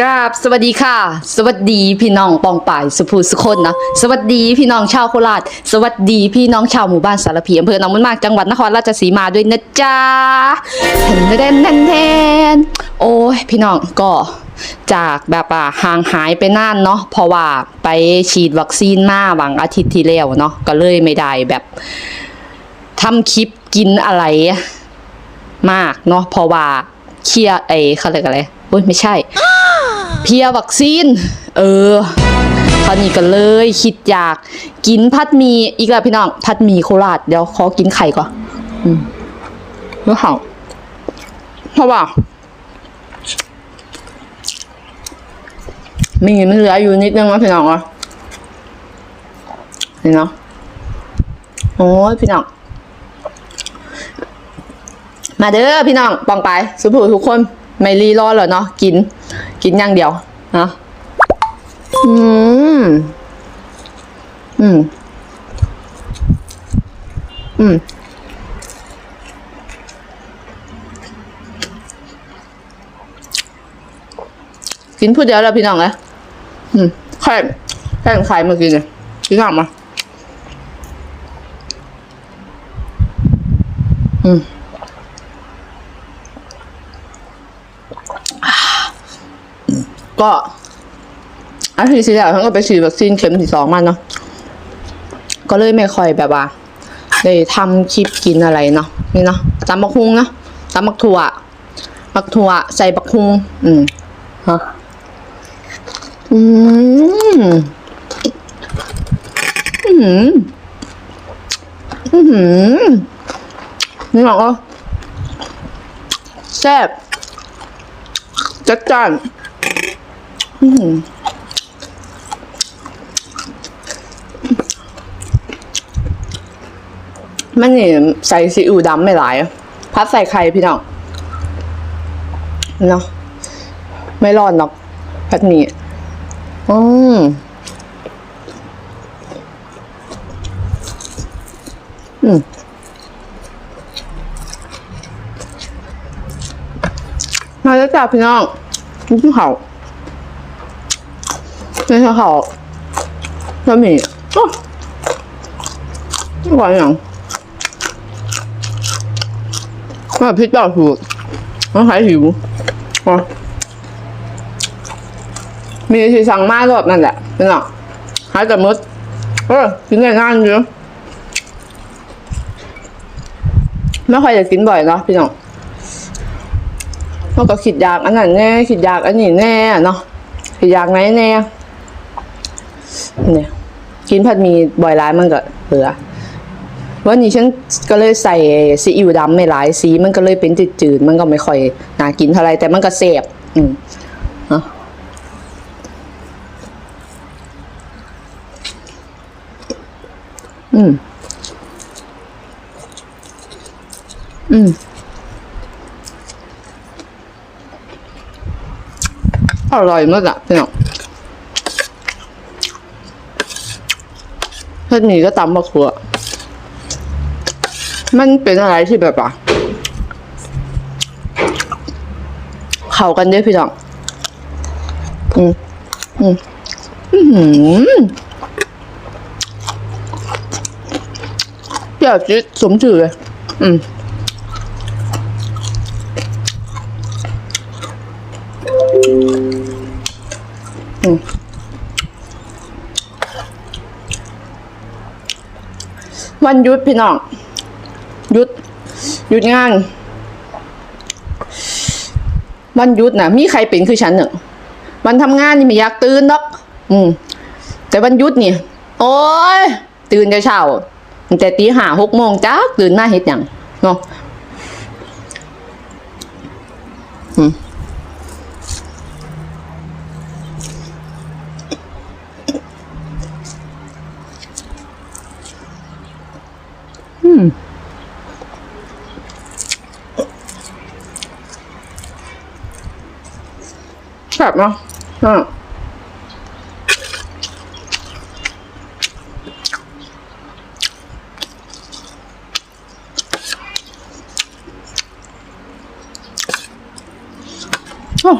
กราบสวัสดีค่ะ สวัสดีพี่น้องปองป่ายสุภูสุคนนะสวัสดีพี่น้องชาวโคราชสวัสดีพี่น้องชาวหมู่บ้านสารพีอำเภอหนองมันมากจังหวัดนครราชสีมาด้วยนะจ๊ะแทนแทนแทนแทนโอ้ยพี่น้องก็จากแบบว่าห่างหายไปนานเนาะเพราะว่าไปฉีดวัคซีนมาบางอาทิตย์ที่แล้วเนาะก็เลยไม่ได้แบบทำคลิปกินอะไรมากเนาะเพราะว่าเคลียร์ไอ้เขาเรียกอะไรโอ้ยไม่ใช่ เพียวัคซีน เออคราวนี้ก็เลยคิดอยากกินพัดมีอีกแล้วพี่น้องพัดมีโคราชเดี๋ยวขอกินไข่ก่อนอืมแล้วเห่าเพราะว่ามีมันเหลืออยู่นิดนึงนะพี่น้องอะนี่เนาะโอ้ยพี่น้อง มาเด้อพี่น้องปองไปสุภูทุกคน ไม่รีรอหรอเนาะกิน กินอย่างเดียวนะอืม อืม อืม กินพูดเดียวแล้วพี่น้องเลยอืมไข่ไข่ไข่มากินเลยกินข้าวมา อืม ก็อาทิตย์ที่แล้วฉันก็ไปฉีดวัคซีนเข็มที่สองมาเนาะก็เลยไม่ค่อยแบบว่าได้ทำคลิปกินอะไรเนาะนี่เนาะตำบักฮุงเนาะตำบักถั่วบักถั่วใส่บักฮุงอืมฮะอืมอืมอืมนี่หรอแซ่บจัดจ้าน อืมมันนี่ใส่ซีอิ๊วดำไม่หลาย พัดใส่ไข่พี่น้องเนาะไม่รอดหรอกพัดหมี่อืมอืมมาแล้วจ้าพี่น้องกินข้าวเขา นข้าเขาแล้วมีโอ้หวานอย่างว่าพริกเปล่าถูกมันขายหิวอ๋อมีที่สั่งมากรอบนั่นแหละพี่น้องหายแต่มดเออกินได้ง่ายอยู่ไม่ค่อยจะกินบ่อยเนาะพี่น้องมันก็คิดยากอันนั้นแน่คิดยากอันนี้แน่เนาะคิดยากไหนแน่ เนี่ย กินผัดหมีบ่อยร้ายมันก็เบื่อวันนี้ฉันก็เลยใส่ซีอิ๊วดำไม่หลายสีมันก็เลยเป็นจืดๆมันก็ไม่ค่อยน่ากินเท่าไรแต่มันก็แซ่บอืมเนาะอืม อืม อร่อยมากอะเนี่ย เพื่อนหนีก็ตำมะขัวมันเป็นอะไรที่แบบอะเข้ากันเด้อพี่น้องอืมอืมอือหือเปรี้ยวจี๊ดสมชื่อเลยอืม วันหยุดพี่น้องหยุดหยุดงาน วันหยุดนะมีใครเป็นคือฉันเนอะวันทำงานนี่ไม่อยากตื่นหรอก อืม แต่วันหยุดนี่ โอ้ยตื่นแต่เช้าแต่ตีห้าหกโมงจ้าตื่นมาเฮ็ดหยังเนาะอืม บเนาะอืมโอ้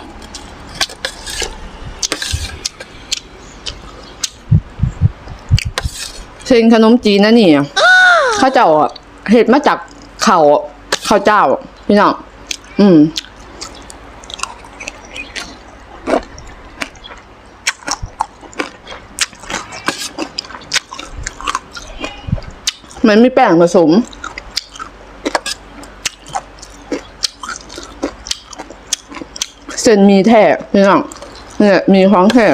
นขนมจีนนะนี่ข้าเจ้าเห็ดมาจากเขา่าข้าวเจ้า พี่น้อง อืม มันไม่แป้งผสม เส้นมีแท้พี่น้องเนี่ยมีของแท้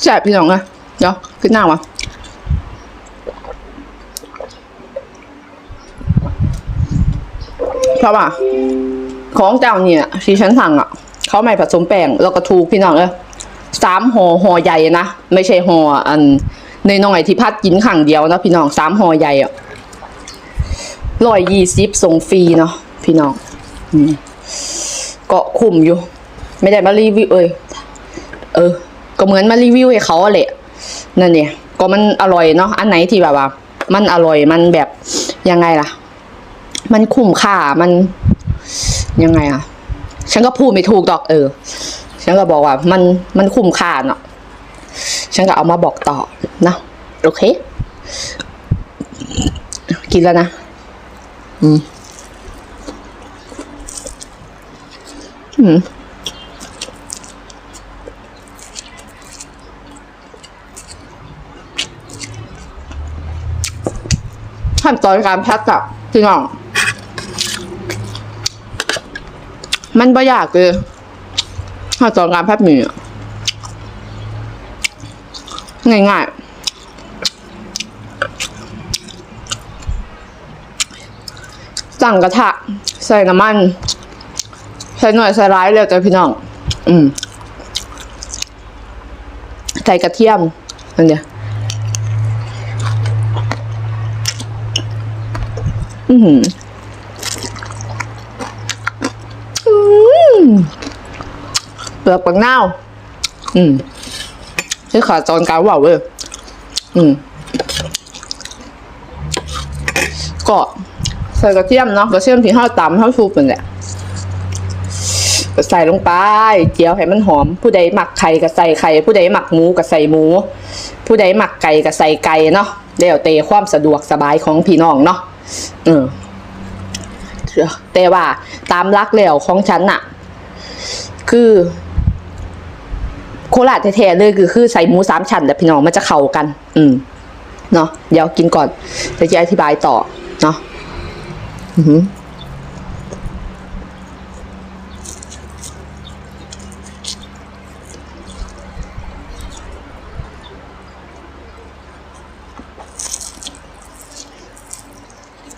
แซ่บพี่น้องอะเดี๋ยวขึ้นหน้าวะ เพราะว่า ของเจ้าเนี่ยที่ฉันสั่งอะเขาไม่ผสมแป้งแล้วก็ถูกพี่น้องเอ้ยสามห่อห่อใหญ่นะไม่ใช่ห่ออันในน้อยที่พัดกินขังเดียวนะพี่น้องสามห่อใหญ่อะร้อยยี่สิบส่งฟรีเนาะพี่น้องอืมก็คุ้มอยู่ ไม่ได้มารีวิวเอ้ยเออ ก็เหมือนมารีวิวให้เขาอะแหละนั่นเนี่ยก็มันอร่อยเนาะอันไหนที่แบบว่า มันอร่อยมันแบบยังไงล่ะ มันคุ้มค่ามัน ยังไงอะ ฉันก็พูดไม่ถูกดอกเออ ฉันก็บอกว่า มันมันคุ้มค่าเนาะฉันก็เอามาบอกต่อนะโอเค กินแล้วนะอืมอืมขั้นตอนการแพ็คอะพี่น้อง มันประหยัดเลยขั้นตอนการแพ็คหมี่อะง่ายๆสั่งกระทะ ใส่น้ำมัน ใส่หน่อยใส่ร้ายเลยจ้ะพี่น้อง อืม ใส่กระเทียมอันเดียวอือหืออืม เปลือกปังเน่าอืมที่ขาจอนการว่าเว้ยอืมก็ใส่กระเทียมเนาะกระเทียมที่ห้าตำห้าชุบเป็นแหละก็ใส่ลงไป เจียวให้มันหอม ผู้ใดหมักไข่ก็ใส่ไข่ ผู้ใดหมักหมูก็ใส่หมู ผู้ใดหมักไก่ก็ใส่ไก่เนาะเดี๋ยวเตความสะดวกสบายของพี่น้องเนาะเออแต่ว่าตามรักแล้วของฉันน่ะคือ โคราชแท้ๆเลยคือคือใส่หมูสามชั้นแต่พี่น้องมันจะเข้ากัน อืมเนาะเดี๋ยวกินก่อนเดี๋ยวจะอธิบายต่อเนาะอือหือ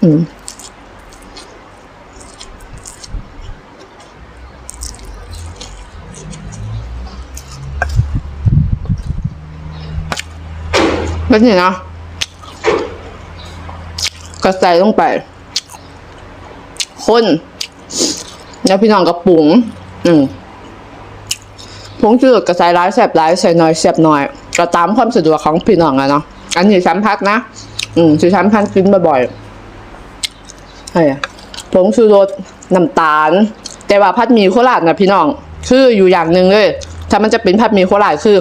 อืม แล้วนี่นะก็ใส่ลงไป คนแล้วพี่น้องก็ปรุงอืมผงจืดก็ใส่ร้ายแสบร้ายใส่น้อยแสบน้อย ก็ตามความสะดวกของพี่น้องอะเนาะอันนี้ชั้นพักนะ อืมที่ชั้นพักกินบ่อยๆไอ้ผงชูรสน้ำตาล แต่ว่าพัดมีโคราชนะพี่น้อง คืออยู่อย่างหนึ่งเลย ถ้ามันจะเป็นพัดมีโคราชคือ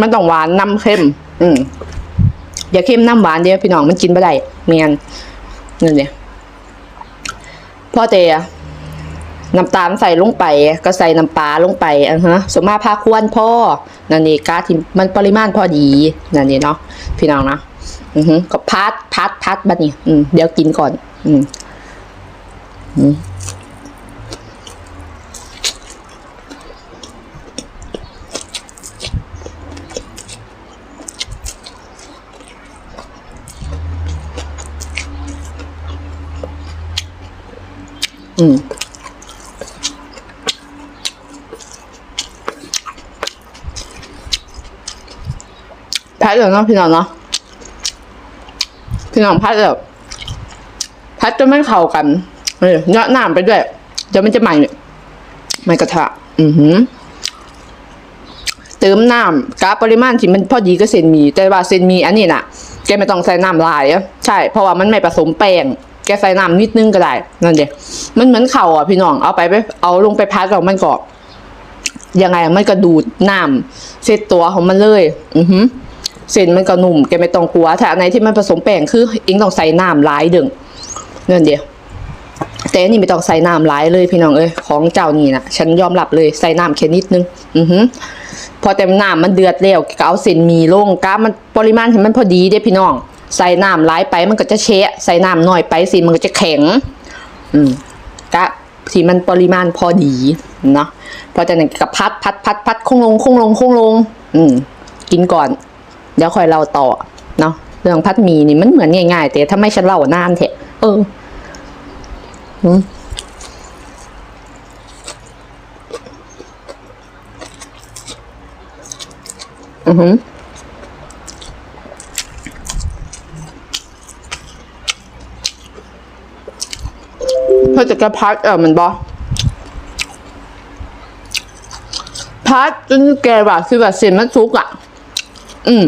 มันต้องหวานน้ำเค็ม อืม อย่าเข้มน้ำหวานเดียวพี่น้องมันกินไม่ได้เมียนนั่นเนี่ยพ่อเตะน้ำตาลใส่ลงไป ก็ใส่น้ำปลาลงไปอะฮะสมมาพาควรพ่อนั่นนี่กาที่มันปริมาณพอดีนั่นนี่เนาะพี่น้องนะอือฮึก็พัดพัดพัดบัดนี้อืมเดี๋ยวกินก่อน อืมอืม อืมพัดเลยเนาะพี่น้องเนาะพี่น้องพัดแบบพัดจนไม่เข้ากันเออเนาะน้ำไปด้วยเดี๋ยวมันจะใหม่ใหม่กระทะอือหือเติมน้ำกาปริมาณที่มันพอดีก็เส้นมี แต่ว่าเส้นมีอันนี้น่ะกไม่ต้องใส่น้ำลายอะใช่ เพราะว่ามันไม่ผสมแป้ง กใส่น้ำนิดนึงก็ได้ นั่นเดียมันเหมือนเข่าอะพี่น้อง เอาไปไปเอาลงไปพักแล้วมันก็ยังไงมันก็ดูดน้ำเส้นตัวของมันเลย อือหือเส้นมันก็นุ่มแกไม่ต้องกลัว ถ้าอันไหนที่มันผสมแป้งคือเองต้องใส่น้ำหลายดึงนั่นเดียวแต่อันนี่ไม่ต้องใส่น้ำหลายเลยพี่น้องเอ้ยของเจ้านี่นะฉันยอมรับเลยใส่น้ำแค่นิดนึง อือหือพอเต็มน้ำมันเดือดแล้วก็เอาเส้นมีลงกามันปริมาณให้มันพอดีเด้พี่น้อง ใส่น้ำหลายไปมันก็จะเชะใส่น้ำน้อยไปสิมันก็จะแข็ง อืมกะที่มันปริมาณพอดีเนาะพอจากนั้นก็พัดพัดพัดพัดคงลงคงลงคงลง อืมกินก่อน เดี๋ยวค่อยเล่าต่อเนาะเรื่องพัดมีนี่มันเหมือนง่ายๆแต่ถ้าไม่ฉันเล่านานเถอะเอออืมอือหือ พื่อจะกระพัดเออมันบอพัดจนแกแบบคือแบบเสียนมันซุกอะ อืม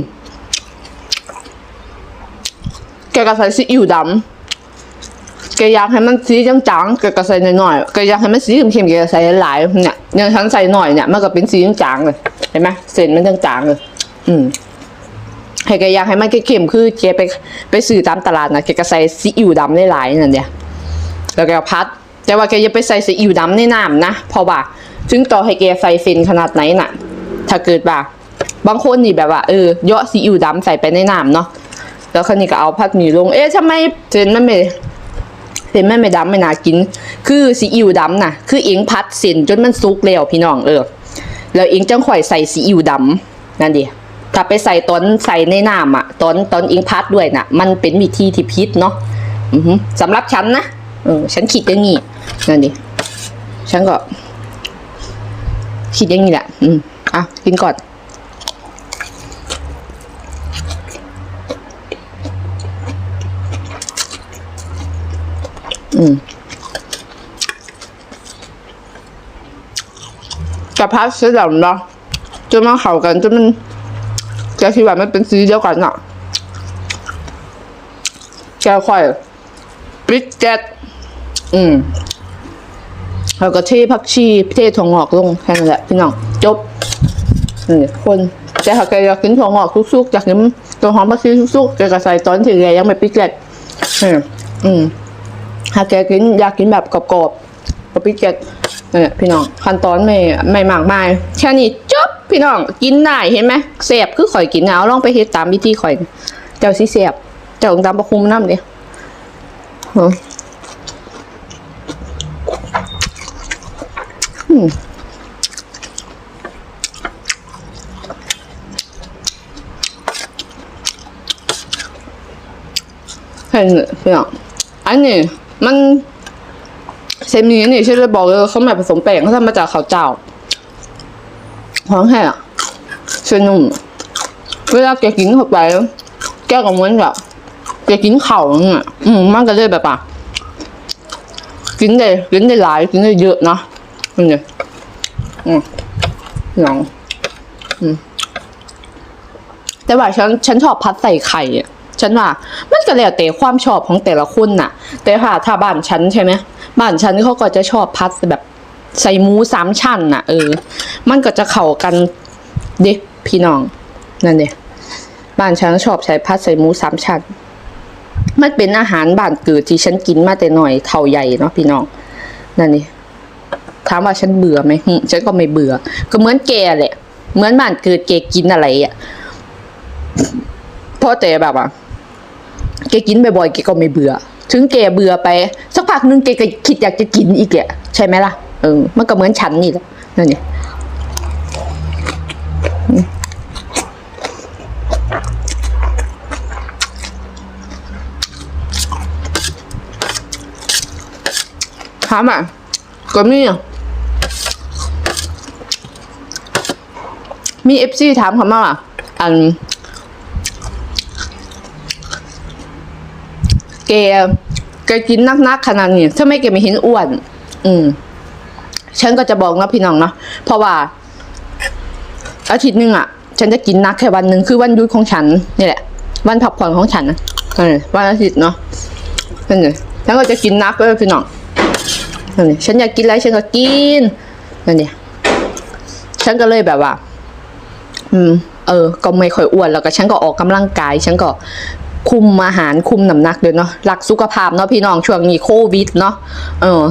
แกก็ใส่ซีอิ๊วดำแกอยากให้มันสีจางๆแกก็ใส่หน่อยๆแกอยากให้มันสีเข้มๆแกก็ใส่หลายๆเนี่ยอย่างฉันใส่หน่อยเนี่ยมันก็เป็นสีจางๆเลยเห็นไหมเส้นมันจางๆเลยอืมให้แกอยากให้มันเข้มๆคือแกไปไปซื้อตามตลาดนะแกก็ใส่ซีอิ๊วดำหลายๆนั่นเดีย แล้วแกพัด แต่ว่าแกอย่าไปใส่ซีอิ๊วดำในน้ำนะเพราะว่าถึงต่อให้แกใส่เซนขนาดไหนน่ะ ถ้าเกิดว่าบางคนนี่แบบว่าเออเยอะซีอิ๊วดำใส่ไปในน้ำเนาะแล้วคันนี้ก็เอาพัดหมี่ลง เอ๊ะทำไมเซนมันไม่เซนมันไม่ดำไม่น่ากิน คือซีอิ๊วดำน่ะ คือเอ็งพัดเส้นจนมันสุกแล้วพี่น้องเออแล้วเอ็งจังข่อยใส่ซีอิ๊วดำนั่นดิถ้าไปใส่ตอนใส่ในน้ำอะตอนตอนเองพัดด้วยน่ะ มันเป็นวิธีที่พิษเนาะอือหือสำหรับฉันนะ เออ ฉันคิดอย่างนี้นั่นดิ ฉันก็คิดอย่างนี้แหละ อืมอะกินก่อน อืมกระเพาะสีดำเนาะจนมันเข้ากันจนมันจะคิดว่ามันเป็นสีเดียวกันอะแกค่อยปิดแก๊ส อืมแล้วก็เทผักชีเทถั่วงอกลงแค่นั้นแหละพี่น้องจบนี่คนแต่ถ้าแกอยากกินถั่วงอกสุกๆอยากกินตัวหอมผักชีสุกๆแกก็ใส่ตอนที่แกยังไม่ปิดแก๊สอืมอืมถ้าแกกินอยากกินแบบกรอบๆก็ปิดแก๊สเนี่พี่น้องขั้นตอนไม่ไม่มากมายแค่นี้จบพี่น้องกินได้เห็นไหมเสียบคือข่อยกินเอาลองไปเฮ็ดตามวิธีข่อย เจ้าสิเสียบเจ้าต้องตามประคุมน้ำดิอืมอืม เห็นพี่น้องอันนี้มันเซมิอันนี้ฉันเลยบอกเลยเขาไม่ผสมแป้งเขาทำมาจากข้าวเจ้าหอมแห้งเส้นนุ่มเวลาแกกินเข้าไปแกก็เหมือนแบบแกกินข้าวอย่าเงี้ยอืมมันก็เลยแบบอะกินได้กินได้หลายกินได้เยอะเนาะ นี่เนี่ยอืมลองอืมแต่ว่าฉันฉันชอบพัดใส่ไข่อะฉันว่ามันก็แล้วแต่ความชอบของแต่ละคนน่ะ แต่ถ้าถ้าบ้านฉันใช่ไหมบ้านฉันเขาก็จะชอบพัดแบบใส่หมูสามชั้นน่ะเออ มันก็จะเข้ากันเด็กพี่น้อง นั่นเด็บ้านฉันชอบใช้พัดใส่หมูสามชั้นมันเป็นอาหารบ้านเกิดที่ฉันกินมาแต่หน่อยเท่าใหญ่เนาะพี่น้อง นั่นนี่ ถามว่าฉันเบื่อไหมฉันก็ไม่เบื่อ ก็เหมือนแกแหละ เหมือนบ้านเกิดแกกินอะไรอะเพราะแต่แบบอะแกกินบ่อยๆแกก็ไม่เบื่อ ถึงแกเบื่อไป สักพักนึงแกก็คิดอยากจะกินอีกแหละใช่ไหมล่ะเออมันก็เหมือนฉันนี่แหละนั่นนี่ถามอะก็มีอะ มีเอฟซีถามเขามาว่าอันแกแกกินนักๆขนาดนี้ทำไม่แกไม่เห็นอ้วน อืม ฉันก็จะบอกนะพี่น้องเนาะเพราะว่า อาทิตย์หนึ่งอะ ฉันจะกินนักแค่วันหนึ่งคือวันหยุดของฉันนี่แหละ วันพักผ่อนของฉันนะวันอาทิตย์เนาะนั่นเลยฉันก็จะกินนักเลยพี่น้องนั่นเลยฉันอยากกินอะไรฉันก็กินนั่นเนี่ยฉันก็เลยแบบว่า อืม เออ ก็ไม่ค่อยอ้วนแล้วก็ฉันก็ออกกำลังกาย ฉันก็คุมอาหารคุมน้ำหนักเด้วยเนาะรักสุขภาพเนาะพี่น้องช่วงนี้โควิดเนาะเออ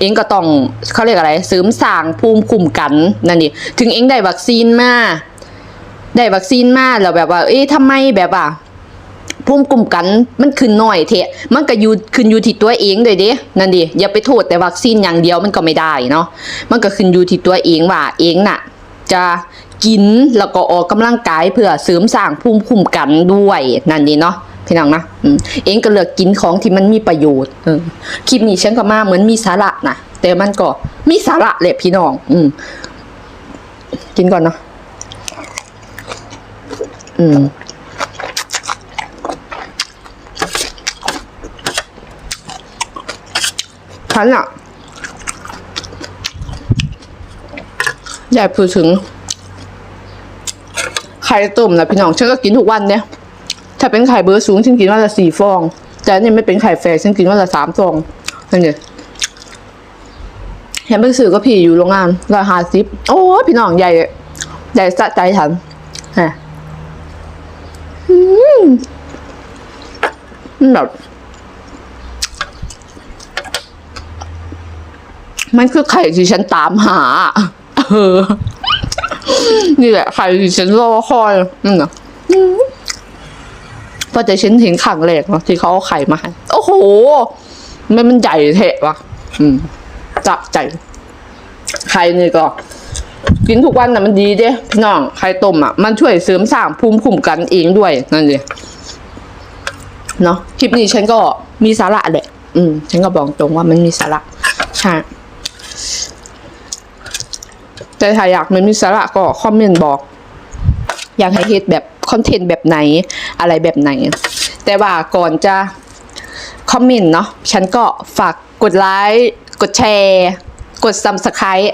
เองก็ต้องเขาเรียกอะไรเสริมสร้างภูมิคุ้มกันนั่นดิถึงเองได้วัคซีนมาได้วัคซีนมาแล้วแบบว่า เอ๊ะทำไมแบบว่าภูมิคุ้มกันมันขึ้นหน่อยเทะมันก็อยู่ขึ้นอยู่ที่ตัวเองเลยเด้นั่นดิอย่าไปโทษแต่วัคซีนอย่างเดียวมันก็ไม่ได้เนาะมันก็ขึ้นอยู่ที่ตัวเองว่าเองน่ะ จะ กินแล้วก็ออกกำลังกายเพื่อเสริมสร้างภูมิคุ้มกันด้วยนั่นดีเนาะพี่น้องนะเองก็เลือกกินของที่มันมีประโยชน์อคลิปนี้ฉันก็มาเหมือนมีสาระนะแต่มันก็มีสาระแหละพี่น้อง อืมกินก่อนเนาะอืมฉันอะอยากพูดถึง ข่ต้มนะพี่น้องฉันก็กินทุกวันเนี่ยถ้าเป็นไข่เบอร์สูงฉันกินวันละสี่ฟอง แต่อันนี่ไม่เป็นไข่แฟร์ฉันกินวันละสามฟองนั่นเองเห็นไปสื่อก็พี่อยู่โรงงานรอยหาสิบโอ้พี่น้องใหญ่ใหญ่สะใจฉันฮะอืมมันแบบมันคือไข่ที่ฉันตามหา เออ นี่แหละไข่ที่ฉันรอคอยนั่นนะพอจะฉันเห็นขังแรกเนาะที่เขาเอาไข่มาให้โอ้โหมันมันใหญ่เทะวะอืมจับใจไข่นี่ก็ กินทุกวันน่ะมันดีเด้พี่น้องไข่ต้มอะมันช่วยเสริมสร้างภูมิคุ้มกันเองด้วยนั่นเลยเนาะคลิปนี้ฉันก็มีสาระแหละ อืม ฉันก็บอกตรงว่ามันมีสาระใช่ แต่ถ้าอยากมันมีสาระก็คอมเมนต์บอก อยากให้เฮ็ดแบบคอนเทนต์แบบไหนอะไรแบบไหน แต่ว่าก่อนจะคอมเมนต์เนาะฉันก็ฝากกดไลค์กดแชร์กด subscribe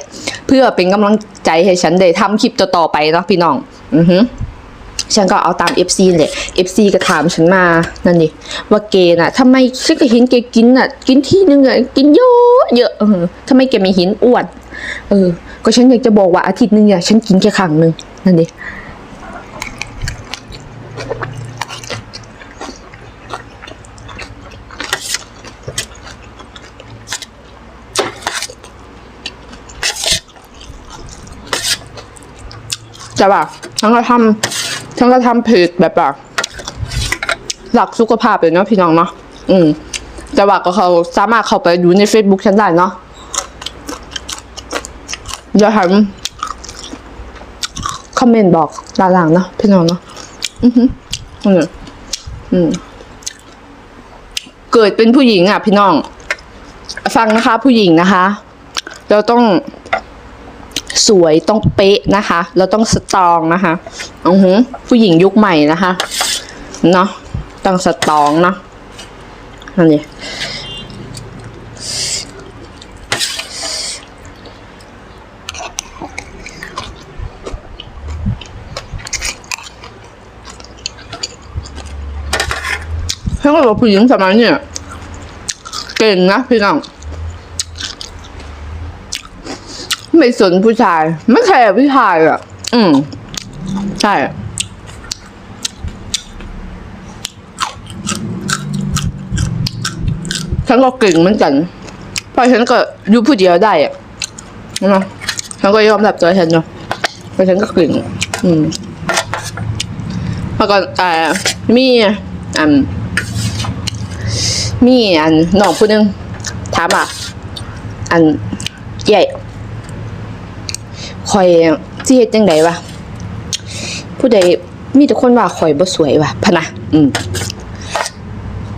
เพื่อเป็นกำลังใจให้ฉันได้ทำคลิปต่อๆไปเนาะพี่น้อง อือฮึฉันก็เอาตาม FC เลย FC ก็ถามฉันมา นั่นดิว่าเกน่ะทำไมฉันก็เห็นแกกินอะ กินที่นึงอะ กินเยอะเยอะทำไมแกไม่เห็นอ้วน เออ ก็ฉันอยากจะบอกว่าอาทิตย์หนึงเนี่ยฉันกินแค่ครั้งหนึ่งนั่นดิจะแบบฉันก็ทำฉันก็ทำเพจแบบแบบหลักสุขภาพเลยเนาะพี่น้องเนาะอืมแต่ว่าก็เขาสามารถเข้าไปดูใน Facebook ฉันได้เนาะ เดี๋ยวหันคอมเมนต์บอกด้านหลังเนาะพี่น้องเนาะอือหืออืมอืมเกิดเป็นผู้หญิงอะ พี่น้อง ฟังนะคะ ผู้หญิงนะคะ เราต้องสวยต้องเป๊ะนะคะ เราต้องสตรองนะคะอือหือผู้หญิงยุคใหม่นะคะ เนาะต้องสตรองเนาะนั่นนี่ ถ้าเกิดว่าผู้หญิงสมัยเนี่ยเก่งนะพี่น้องไม่สนผู้ชาย ไม่แคร์ผู้ชายอะ อืม ใช่ฉันก็เก่งเหมือนกันเพราะฉันก็อยู่ผู้เดียวได้อะนะฉันก็ยอมรับตัวฉันเนาะเพราะฉันก็เก่งอืมแล้วก็อ่ามีอัน มีอันน้องผู้หนึงถามอะอันใหญ่ข่อยสิเฮ็ดจังไดวะผู้ใดมีแต่คนว่าข่อยบ่สวยวะพะนะอืม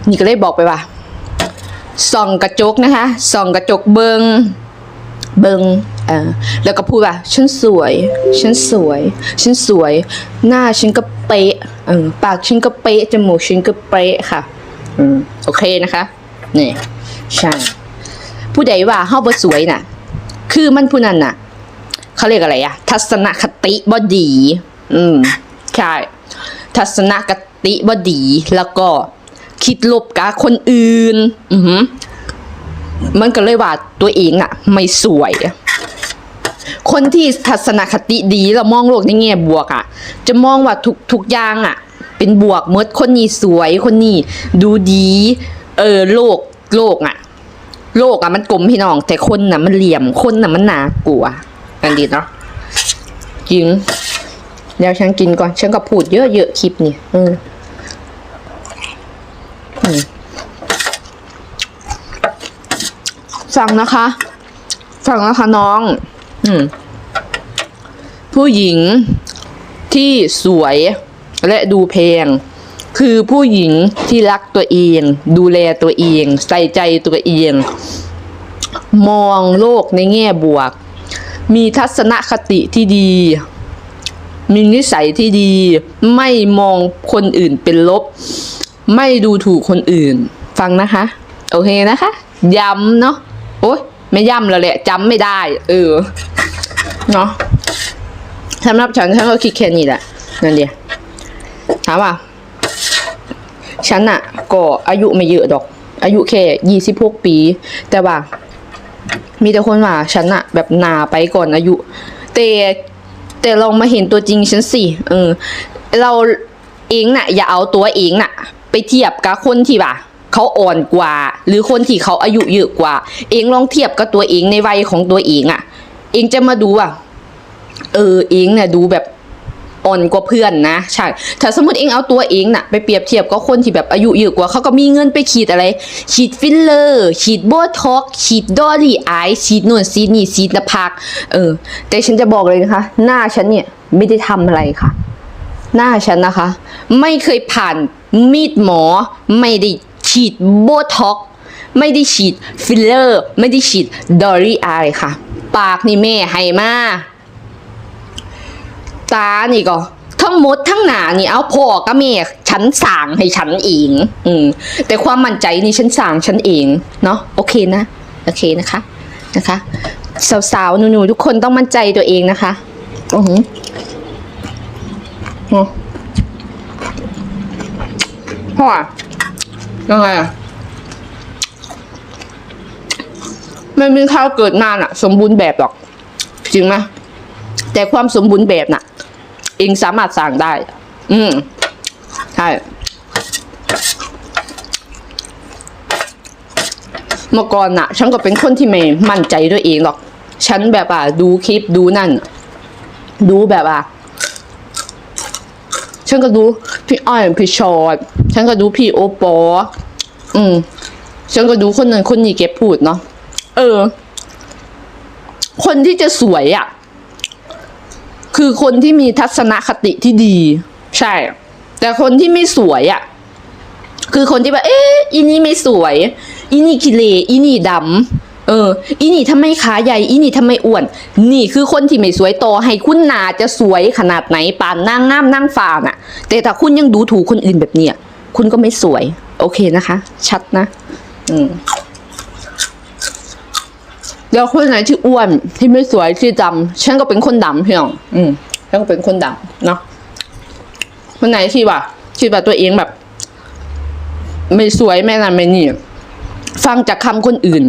นี่ก็เลยบอกไปว่าส่องกระจกนะคะส่องกระจกเบิงเบิงเอ่อแล้วก็พูดว่าฉันสวย ฉันสวย ฉันสวย หน้าฉันก็เป๊ะเออปากฉันก็เป๊ะจมูกฉันก็เป๊ะค่ะ อืมโอเคนะคะนี่ใช่ ผู้ใดว่าเฮาบ่สวยน่ะ คือมันผู้นั้นน่ะ เขาเรียกอะไรอะทัศนคติบ่ดี อืมใช่ทัศนคติบดี แล้วก็คิดลบกับคนอื่น อือหือมันก็เลยว่าตัวเองอะไม่สวย คนที่ทัศนคติดีแล้วมองโลกในแง่บวกอะจะมองว่าทุกทุกอย่างอะเป็นบวกเมื่อคนนี้สวยคนนี้ดูดี เออโลกโลกอะโลกอะมันกลมพี่น้อง แต่คนน่ะมันเหลี่ยมคนน่ะมันหนากลัวกันดีเนาะจริงเดี๋ยวฉันกินก่อน ฉันก็พูดเยอะๆคลิปนี่อออืมฟังนะคะฟังนะคะน้อง อืม ผู้หญิงที่สวยและดูแพง คือผู้หญิงที่รักตัวเอง ดูแลตัวเอง ใส่ใจตัวเอง มองโลกในแง่บวก มีทัศนคติที่ดี มีนิสัยที่ดี ไม่มองคนอื่นเป็นลบ ไม่ดูถูกคนอื่น ฟังนะคะ โอเคนะคะ ย้ำเนาะโอ๊ยไม่ย้ำแล้วแหละจำไม่ได้ เออ เนาะสำหรับฉันฉันก็คิดแค่นี้แหละนั่นเดียวถามว่าฉันอะก็อายุไม่เยอะดอก อายุแค่ยี่สิบหกปี แต่ว่า มีแต่คนว่าฉันอะแบบนาไปก่อนอายุ แต่แต่ลองมาเห็นตัวจริงฉันสิเออ เราเองน่ะ อย่าเอาตัวเองน่ะ ไปเทียบกับคนที่ว่าเขาอ่อนกว่า หรือคนที่เขาอายุเยอะกว่า เองลองเทียบกับตัวเองในวัยของตัวเองอะ เองจะมาดูว่าเออเองเนี่ยดูแบบอ่อนกว่าเพื่อนนะใช่ถ้าสมมติเองเอาตัวเองน่ะไปเปรียบเทียบกับคนที่แบบอายุเยอะกว่าเขาก็มีเงินไปฉีดอะไรฉีดฟิลเลอร์ฉีดโบท็อกฉีดดอลลี่อายฉีดนู่นฉีดนี่ฉีดน้าผากเออ แต่ฉันจะบอกเลยนะคะ หน้าฉันเนี่ยไม่ได้ทำอะไรค่ะ หน้าฉันนะคะ ไม่เคยผ่านมีดหมอ ไม่ได้ฉีดโบท็อกไม่ได้ฉีดฟิลเลอร์ ไม่ได้ฉีดดอลลี่อายค่ะ ปากนี่แม่ให้มา ตานี่ก็ทั้งหมดทั้งหนานี่เอาพ่อกับแม่ฉันสั่งให้ฉันเองอืม แต่ความมั่นใจนี่ฉันสั่งฉันเองเนาะโอเคนะโอเคนะคะนะคะสาวๆหนูๆทุกคนต้องมั่นใจตัวเองนะคะอือหือพ่อยังไงอะ ไม่มีข้าวเกิดมาน่ะ สมบูรณ์แบบหรอก จริงไหมแต่ความสมบูรณ์แบบน่ะ เองสามารถสั่งได้ อืมใช่เมื่อก่อนน่ะ ฉันก็เป็นคนที่ไม่มั่นใจด้วยเองหรอก ฉันแบบว่าดูคลิปดูนั่น ดูแบบว่าฉันก็ดูพี่อ้อยพี่ชอดฉันก็ดูพี่โอปอ อืม ฉันก็ดูคนนั้นคนนี้เก็บพูดเนาะ เออ คนที่จะสวยอะ คือคนที่มีทัศนคติที่ดี ใช่ แต่คนที่ไม่สวยอะ่ะ คือคนที่แบบ เอ๊ะอีนี่ไม่สวย อีนี่กิเลอีนี่ดำเออ อีนี่ทำไมขาใหญ่ อีนี่ทำไมอ้วน นี่คือคนที่ไม่สวยต่อให้คุณนาจะสวยขนาดไหนปานนางงามนางฟ้าน่ะ แต่ถ้าคุณยังดูถูกคนอื่นแบบเนี้ยคุณก็ไม่สวย โอเคนะคะ ชัดนะ อืม แล้วคนไหนที่อ้วนที่ไม่สวยที่ดำฉันก็เป็นคนดำพี่น้องอืมฉันก็เป็นคนดำเนาะคนไหนที่ว่าคิดว่าตัวเองแบบ ไม่สวยแม่นั่นไม่นี่ฟังจากคำคนอื่น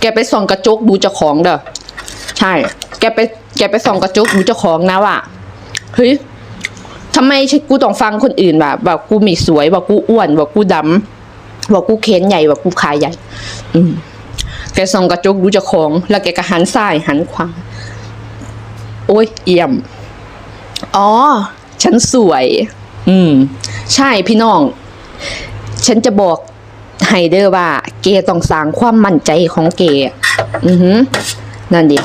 แกไปส่องกระจกดูเจ้าของเด้อใช่ แกไป แกไปส่องกระจกดูเจ้าของนะว่าเฮ้ยทำไมฉันกูต้องฟังคนอื่นว่าว่ากูไม่สวยว่ากูอ้วนว่ากูดำว่ากูเค้นใหญ่ว่ากูขาใหญ่ อืม แกส่องกระจกดูเจ้าของ แล้วแกก็หันซ้ายหันขวา โอ้ย เอี่ยม อ๋อ ฉันสวย อืม ใช่พี่น้อง ฉันจะบอกให้เด้อว่า เกต้องสร้างความมั่นใจของเกอือหือ นั่นดิ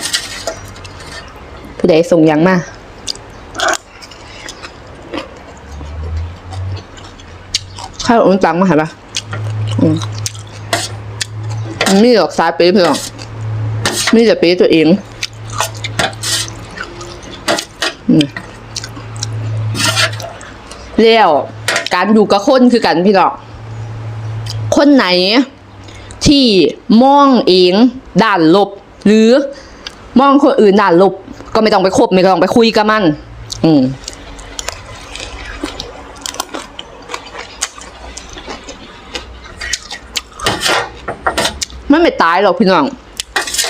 ผู้ใดส่งยังมาข้าวอุ่นตังมาเห็นปะอืม มันมีดอกสายเป๊เพื่อนมีแต่เป๊ตัวเองอืมแล้วการอยู่กับคนคือกันพี่น้องคนไหนที่มองเองด้านลบ หรือมองคนอื่นด้านลบ ก็ไม่ต้องไปคบไม่ต้องไปคุยกับมัน อืม มันไม่ตายหรอกพี่น้อง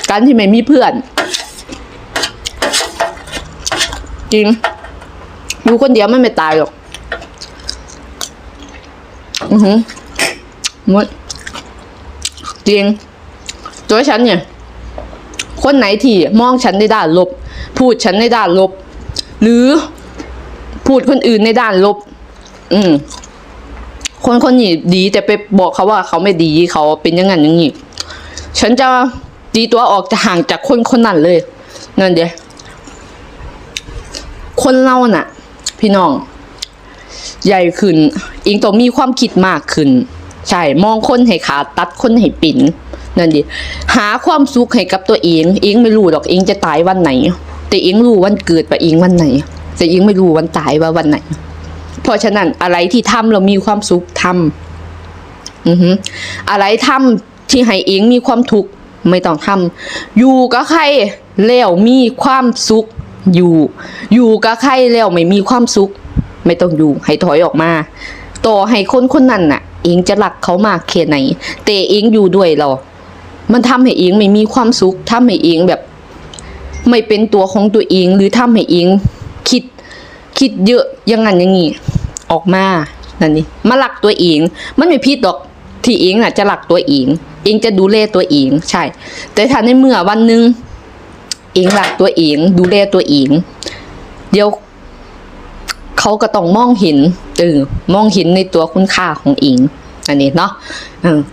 การที่ไม่มีเพื่อน จริง อยู่คนเดียวมันไม่ตายหรอก อือหือมดจริง ตัวฉันเนี่ย คนไหนที่มองฉันในด้านลบ พูดฉันในด้านลบ หรือพูดคนอื่นในด้านลบ อืมคนคนนี้ดีแต่ไปบอกเขาว่าเขาไม่ดีเขาเป็นอยังไงอย่างนี้ ฉันจะดีตัวออกจะห่างจากคนคนนั้นเลย นั่นเดียคนเราน่ะ พี่น้อง ใหญ่ขึ้น อิงต้องมีความคิดมากขึ้น ใช่ มองคนให้ขาดตัดคนให้ปิ่นนั่นดิ หาความสุขให้กับตัวเองเองไม่รู้ดอกเองจะตายวันไหน แต่เองรู้วันเกิดว่าเองวันไหน แต่เองไม่รู้วันตายว่าวันไหน เพราะฉะนั้นอะไรที่ทำเรามีความสุขทำอือฮึอะไรทำ ที่ให้เองมีความทุกข์ไม่ต้องทำอยู่กับใครแล้วมีความสุขอยู่ อยู่กับใครแล้วไม่มีความสุข ไม่ต้องอยู่ให้ถอยออกมา ต่อให้คนคนนั้นน่ะ เองจะรักเขามากแค่ไหน แต่เองอยู่ด้วยเรา มันทำให้เองไม่มีความสุขทำให้เองแบบ ไม่เป็นตัวของตัวเองหรือทำให้เองคิดคิดเยอะอยังงั้นอย่างงี้ออกมานั่นนี่มาหลักตัวเอง มันไม่ผิดดอก ที่เองน่ะจะหลักตัวเองเองจะดูแลตัวเองใช่ แต่ถ้าในเมื่อวันหนึ่งเองหลักตัวเองดูแลตัวเองเดี๋ยวเขาก็ต้องมองเห็นเออมองเห็นในตัวคุณค่าของเองอันนี้เนาะ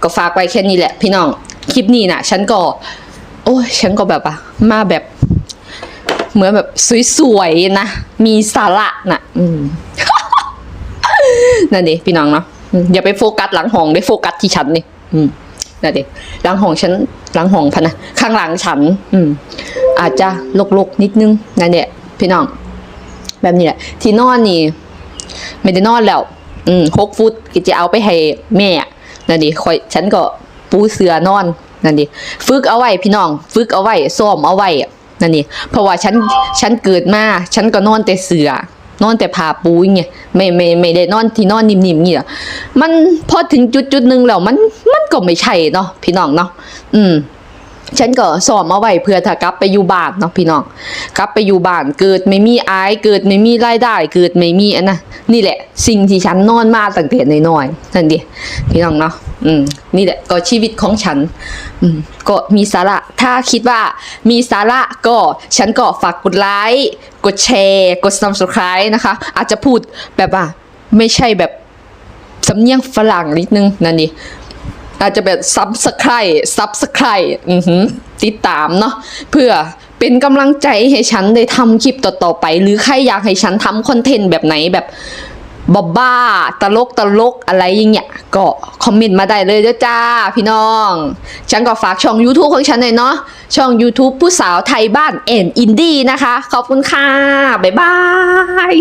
ก็ฝากไว้แค่นี้แหละ พี่น้องคลิปนี้น่ะฉันก็ โอ้ยฉันก็แบบว่ามาแบบ เหมือนแบบสวยๆนะ มีสาระน่ะนั่นดิพี่น้องเนาะ อย่าไปโฟกัสหลังห้องได้โฟกัสที่ฉันนี่อืมนั่นดิหลังห้องฉันหลังห้องพนะข้างหลังฉัน อืม อาจจะลกๆนิดนึงนั่นแหละพี่น้อง แบบนี้แหละ ที่นอนนี่ ไม่ได้นอนแล้ว อืมหกฟุตก็จะเอาไปให้แม่นั่นดิคอยฉันก็ปูเสือนอนนั่นดิฝึกเอาไว้พี่น้อง ฝึกเอาไว้ซ้อมเอาไว้นั่นดิเพราะว่าฉันฉันเกิดมาฉันก็นอนแต่เสือ นอนแต่ผ่าปูอย่างเงี้ยไม่ไม่ไม่ได้นอนที่นอนนิ่มๆเงี้ยมันพอถึงจุดจุดหนึ่งแล้วมันมันก็ไม่ใช่เนาะพี่น้องเนาะอืม ฉันก็สอบเอาไว้เพื่อถ้ากลับไปอยู่บ้านเนาะพี่น้องกลับไปอยู่บ้านเกิดไม่มีอายเกิดไม่มีรายได้ เกิดไม่มีอันนะนี่แหละ สิ่งที่ฉันนอนมาตั้งแต่น้อยๆนั่นดิพี่น้องเนาะอืมนี่แหละก็ชีวิตของฉัน อืมก็มีสาระ ถ้าคิดว่ามีสาระก็ฉันก็ฝากกดไลค์กดแชร์ กด subscribe นะคะ อาจจะพูดแบบว่า ไม่ใช่แบบสำเนียงฝรั่งนิดนึงนั่นดิ อาจจะแบบซับสไครซับสไครอือหือติดตามเนาะเพื่อเป็นกำลังใจให้ฉันได้ทำคลิปต่อๆไป หรือใครอยากให้ฉันทำคอนเทนต์แบบไหนแบบบ้าๆตลกตลกอะไรอย่างเงี้ยก็คอมเมนต์มาได้เลยเด้อจ้าพี่น้อง ฉันก็ฝากช่อง YouTube ของฉันหน่อยเนาะช่อง YouTube ผู้สาวไทยบ้านเอ็นอินดี้นะคะ ขอบคุณค่ะ บ๊ายบาย